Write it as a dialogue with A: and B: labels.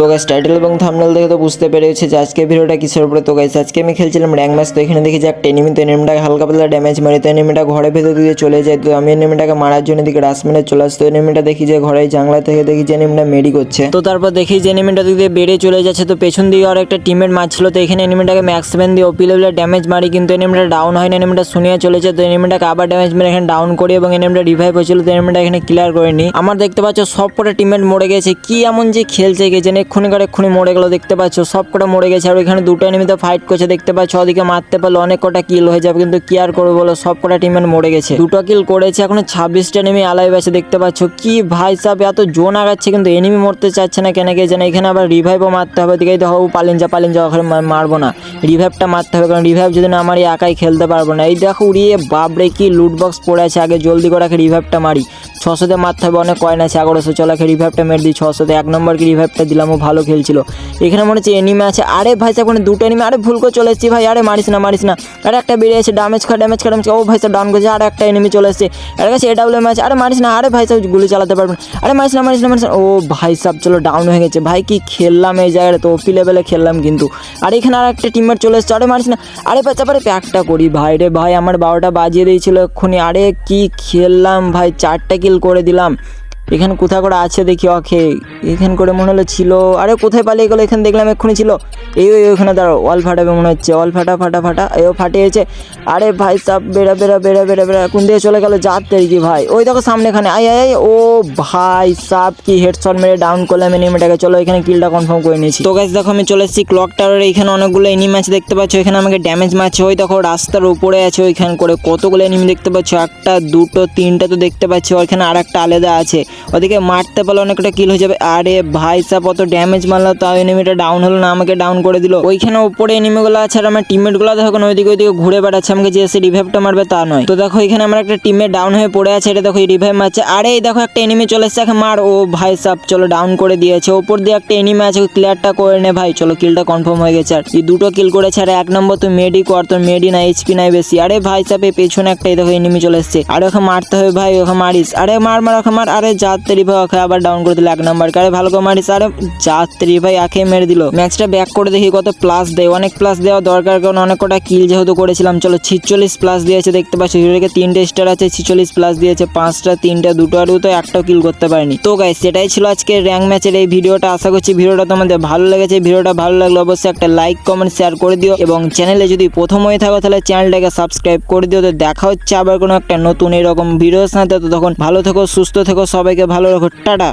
A: তো guys title এবং thumbnail দেখে তো বুঝতে পেরেছে যে আজকে ভিডিওটা কিসের উপরে? তো গাইস আজকে আমি খেলছিলাম র্যাঙ্ক ম্যাচ তো এখানে দেখি যে একটা এনিমি তো এনিমিটাকে হালকা পাতলা ড্যামেজ মারি, তো এনিমিটা ঘরে ভেতর দিয়ে চলে যায়, তো আমি এনিমিটাকে মারার জন্য দিকে রাসমেনে চলে আসতো এনিমিটা দেখি যে ঘরে জানলা থেকে দেখি যে এনিমিটা মেরি করছে তো তারপর দেখি যে এনিমিটা দিকে বেড়ে চলে যাচ্ছে, তো পেছন দিকে আর একটা টিমের মারছিল, তো এখানে এনিমিটাকে ম্যাক্স সেভেন দিয়ে ওপি লেভেলের ড্যামেজ মারি, কিন্তু এনিমিটা ডাউন হয় না এনিমিটা শুনিয়ে চলেছে তো এনিমিটাকে আবার ড্যামেজ মেরে এখানে ডাউন করি এবং এনিমিটা রিভাইভ হয়েছিল, তো এনিমিটা এখানে ক্লিয়ার করে নি আমার দেখতে পাচ্ছ সব কটা টিমের মরে গেছে, কি এমন যে খেলছে গেছে এক্ষুনি করে এক্ষুনি মরে গেলো, দেখতে পাচ্ছ? সব কটা মরে গেছে আর ওইখানে দুটো এনিমিতে ফাইট করছে, দেখতে পাচ্ছ? ওদিকে মারতে পারলে, অনেক কটা কিল হয়ে যাবে, কিন্তু কি আর করব বলো? সব কটা টিমের মরে গেছে। দুটো কিল করেছে, এখন ছাব্বিশটা এনিমি আলাইভ আছে, দেখতে পাচ্ছ? কি ভাই সাহেব, এত জোন আগাচ্ছে, কিন্তু এনিমি মরতে চাচ্ছে না কেন কে জানে এখানে আবার রিভাইভও মারতে হবে দিকে দেখো পালিন যা পালিন যা, ওখানে মারবো না। রিভাইভটা মারতে হবে, কারণ রিভাইভ যদি না মারি, একাই খেলতে পারব না। এই দেখো, উড়িয়ে বাবরে কি লুট বক্স পড়ে আছে, আগে জলদি করে রিভাইভটা মারি। ছশোতে মারতে হবে, অনেক কয়েন আছে, এগারোশো চলাকে রিভাইভটা মেরে দিই, ছশোতে। এক নম্বরকে রিভাইভটা দিলাম, ও ভালো খেলছিল। এখানে মনে হচ্ছে এনিমে আছে। আরে ভাই সাহেব, ওখানে দুটো এনিমে আরে ভুল করে চলে এসেছি ভাই। আরে মারিস না মারিস না। আরে একটা বেরিয়ে আছে ড্যামেজ খা ড্যামেজ খা ড্যামেজ ও ভাই সাহেব ডাউন করেছে আর একটা এনিমি চলে এসেছে। এর কাছে এডাব্লিউ আছে। আরে মারিস না, আরে ভাই সাহেব, গুলি চালাতে পারবেন আরে মারিস না মারিস না মারিস না। ও ভাই সাহেব, চলো ডাউন হয়ে গেছে। ভাই কি খেললাম এই জায়গাটা তো ওপি লেভেলে খেললাম কিন্তু। আর এখানে আর একটা টিমের চলে এসেছে। আরে মারিস না। আরে বাচ্চা পারে প্যাকটা করি ভাই রে ভাই। আমার বারোটা বাজিয়ে দিয়েছিল এক্ষুনি। আরে কি খেললাম ভাই, চারটা কিল করে দিলাম। এখানে কোথায় করে আছে দেখি ওকে। এখান করে মনে হলো ছিল। আরে কোথায় পালিয়ে গেলো? এখানে দেখলাম এক্ষুনি ছিল। এই ওই ওখানে দাঁড়ো ওয়াল ফাটাবে মনে হচ্ছে। ওয়াল ফাটা ফাটা ফাটা এও ফাটিয়েছে। আরে ভাই সাপ বেড়া বেড়া বেড়া বেড়া বেড়া কোন দিকে চলে গেল? যাতে কি ভাই। ওই দেখো সামনে এখানে আই আই আই, ও ভাই সাপ কি হেডশট মেরে ডাউন করলাম এনিমিটাকে চলো এখানে কিলটা কনফার্ম করে নিয়েছি। তো গাছ দেখো আমি চলে এসেছি ক্লক টাওয়ারে এখানে অনেকগুলো এনিমি আছে দেখতে পাচ্ছ। এখানে আমাকে ড্যামেজ মারছে। ওই দেখো রাস্তার উপরে আছে ওইখান করে। কতগুলো এনিমি দেখতে পাচ্ছ? একটা দুটো তিনটা তো দেখতে পাচ্ছি। ওইখানে আর একটা আলাদা আছে। ওদিকে মারতে পারলে অনেকটা কিল হয়ে যাবে। আরে ভাই, সাপ, অত ড্যামেজ মারলো তাও এনিমিটা ডাউন হলো না, আমাকে ডাউন করে দিল। ওইখানে উপরে এনিমিগুলো আছে আর আমার টিমমেটগুলো দেখো ওইদিকে ওইদিকে ঘুরে বেড়াচ্ছে, আমাকে যে এসে রিভাইভটা মারবে তা নয়। তো দেখো এখানে আমার একটা টিমমেট ডাউন হয়ে পড়ে আছে, এটা দেখো রিভাইভ মারছে। আরে দেখো একটা এনিমি চলে এসেছে মার। ও ভাই, সাপ, চলো ডাউন করে দিয়েছে। ওপর দিয়ে একটা এনিমি আছে ক্লিয়ারটা করে নে ভাই। চলো কিলটা কনফার্ম হয়ে গেছে আর এই দুটো কিল করেছে আর এক নম্বর তো মেডি কর, তোর মেডি না এইচপি নাই বেশি। আরে ভাই, সাপ পেছনে একটা দেখো এনিমি চলে এসেছে। আরে ওকে মারতে হবে ভাই, ওকে মারিস। আরে মার মার, ওকে মার। আরে যাত্রী ভাই ওকে আবার ডাউন করে দিল এক নম্বর কারে ভালো করে মারিস যাত্রী ভাই আকে মেরে দিল। ম্যাচটা ব্যাক করে দেখি কত প্লাস দেয়। অনেক প্লাস দেওয়া দরকার, কারণ অনেক কটা কিল যেহেতু করেছিলাম। চলো ছিচল্লিশ প্লাস দিয়েছে, দেখতে পাচ্ছি। হিরোকে তিনটে স্টার আছে, ছিচল্লিশ প্লাস দিয়েছে, পাঁচটা, তিনটা, দুটো আর তো একটাও কিল করতে পারিনি। তো গাই সেটাই ছিল আজকে র্যাঙ্ক ম্যাচের এই ভিডিওটা। আশা করছি ভিডিওটা তোমাদের ভালো লেগেছে। ভিডিওটা ভালো লাগলে অবশ্যই একটা লাইক কমেন্ট শেয়ার করে দিও। এবং চ্যানেলে যদি প্রথম হয়ে থাকো, তাহলে চ্যানেলটাকে সাবস্ক্রাইব করে দিও। তো দেখা হচ্ছে আবার কোনো একটা নতুন এরকম ভিডিওর সাথে তো তখন ভালো থেকো, সুস্থ থেকো সবাইকে ভালো রাখো টাটা।